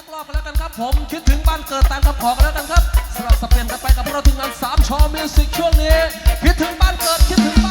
ักรอบกันแล้วกันครับผมคิดถึงบ้านเกิดตามคำขอกันแล้วกันครับสลับสเปลี่ยนกันไปกับพวกเราถึงงานสามชอมิวสิกช่วงนี้คิดถึงบ้านเกิดคิดถึง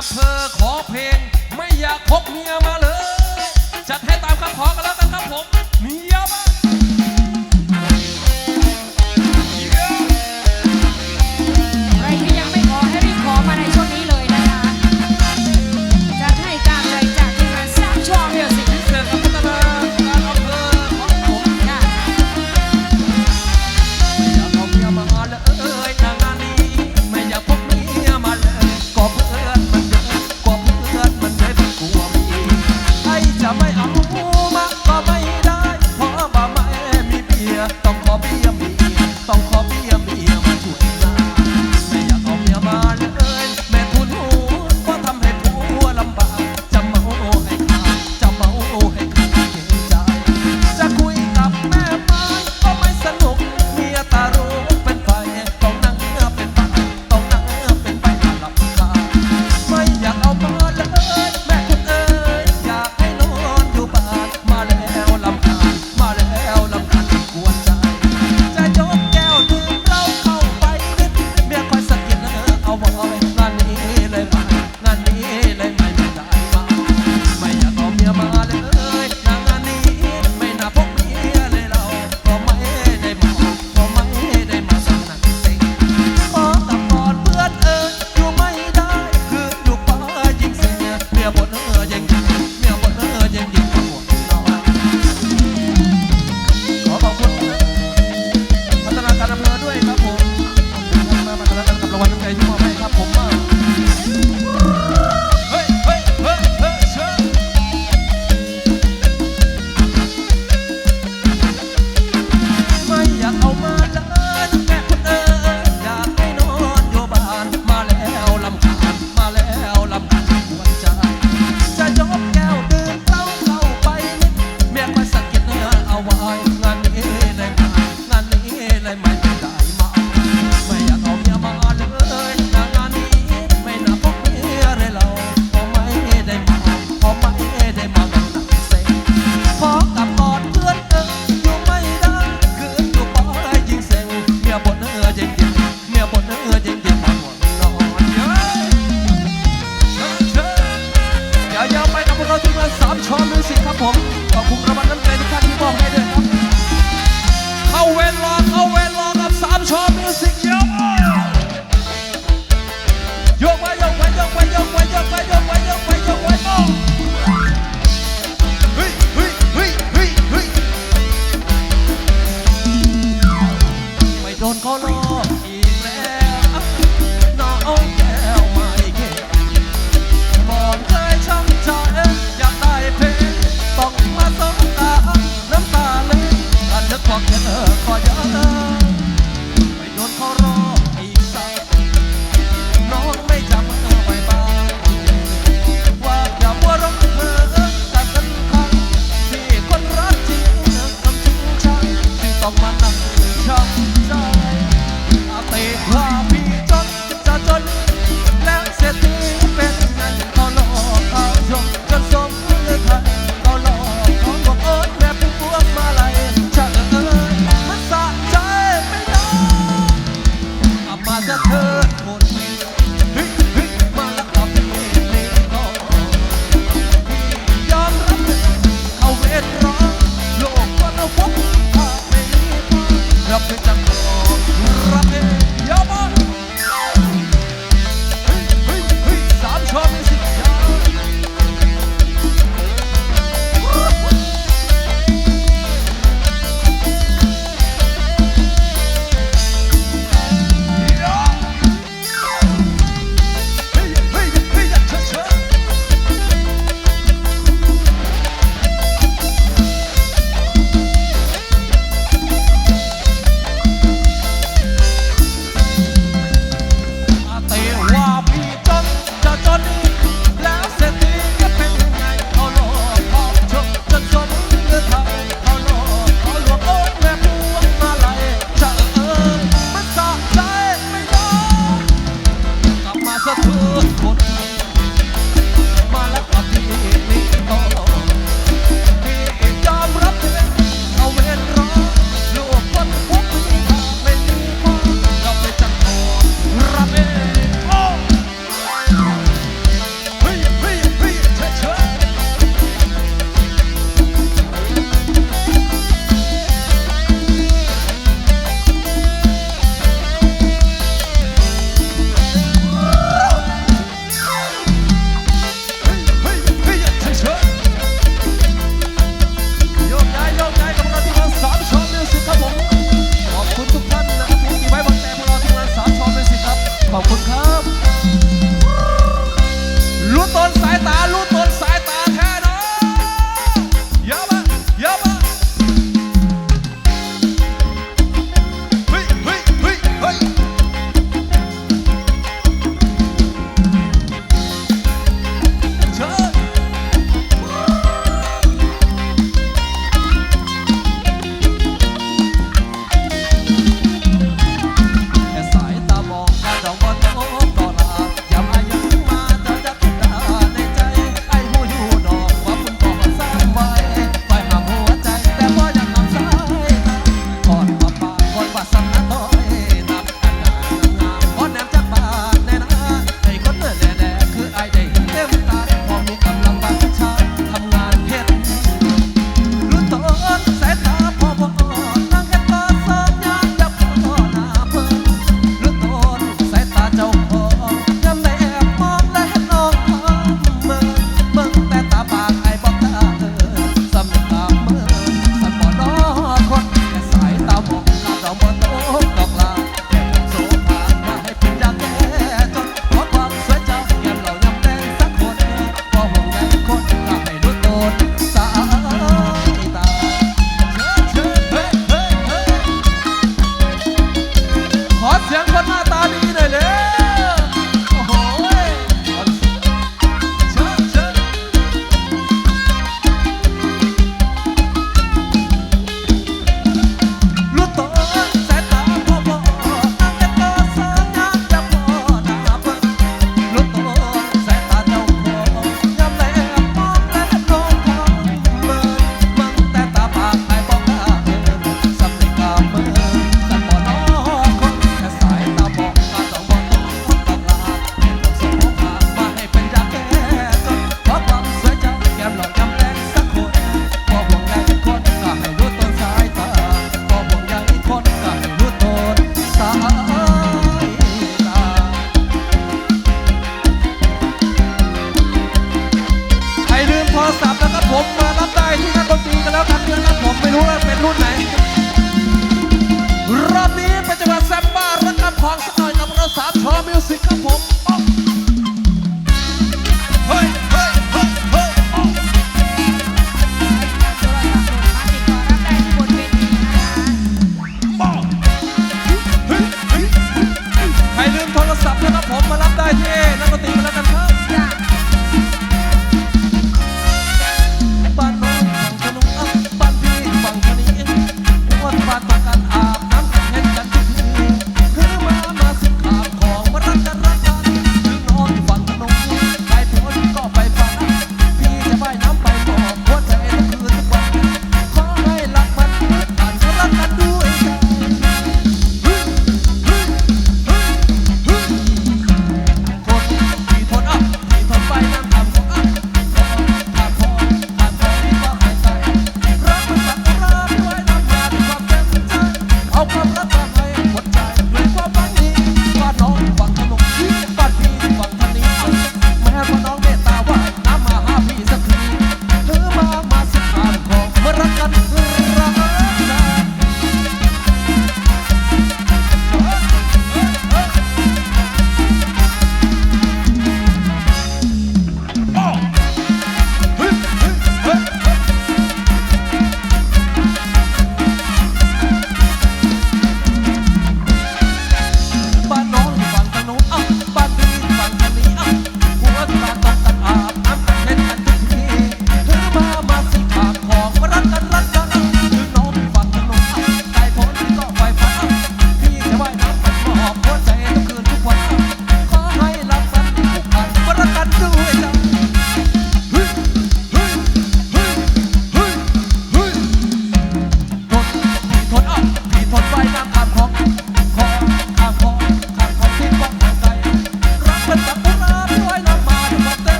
อำเภอขอเพลง ไม่อยากพบเมียมาเลย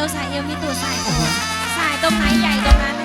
เอวสายเอวมีตูดสายตูดสายตรงไหนใหญ่ตรงนั้น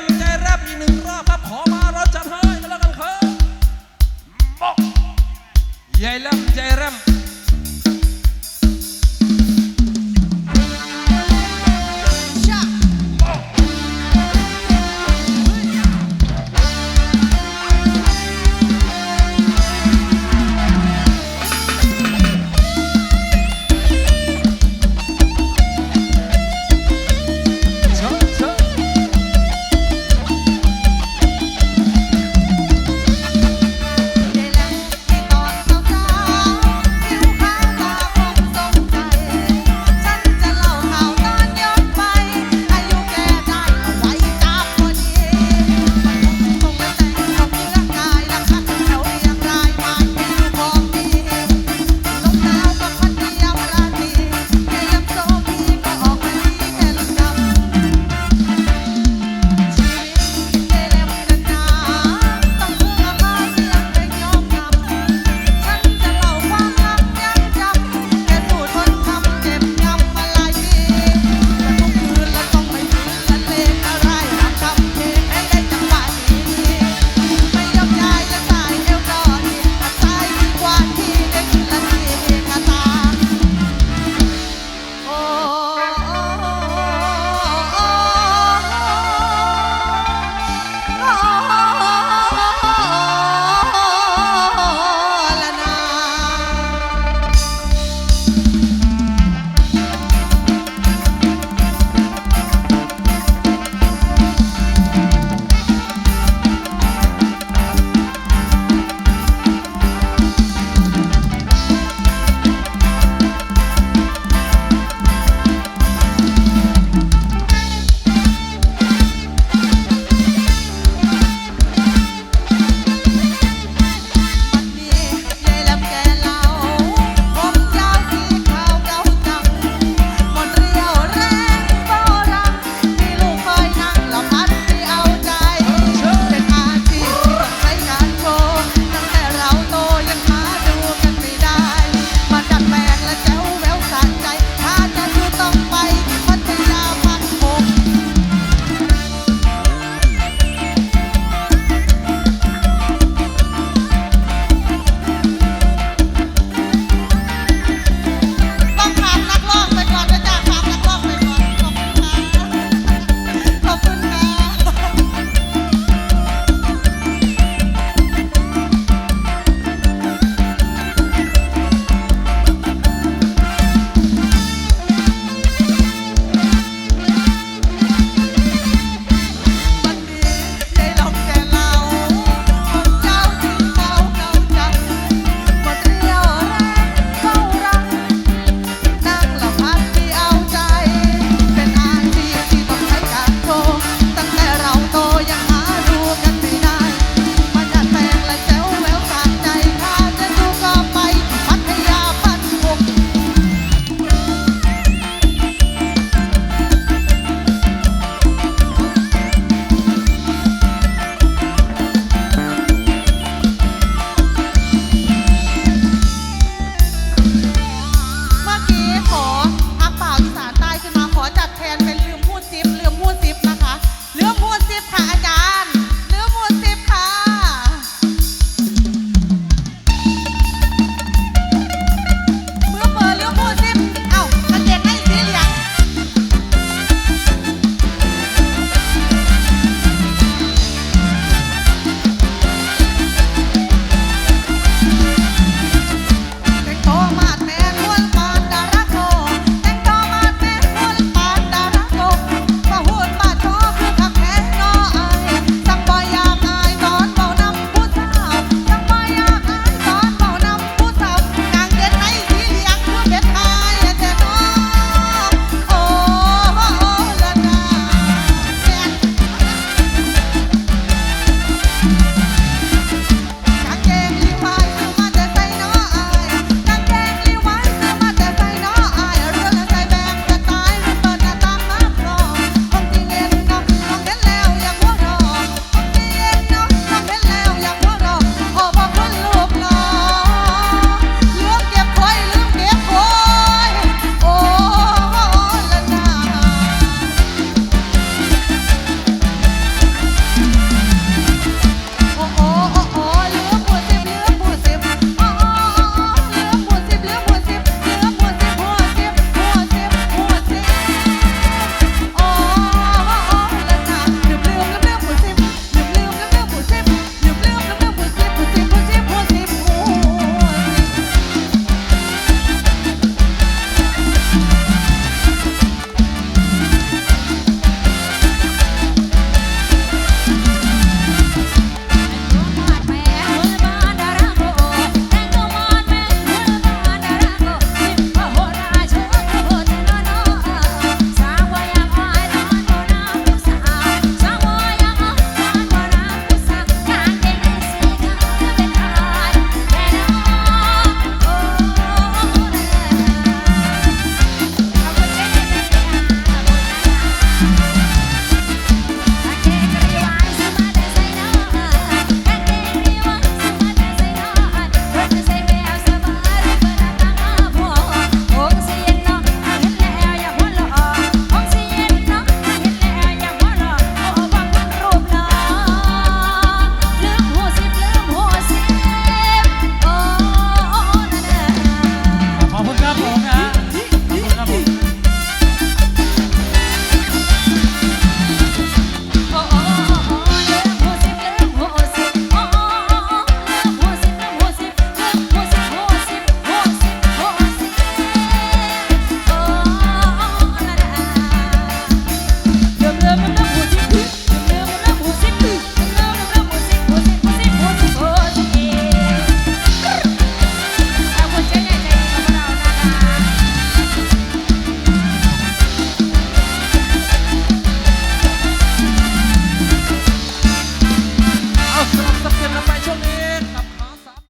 มใจแรบอีกหนึ่งรอบครับขอมารถจัดให้กันแล้วกันครับใหญ่แรมใจแรบ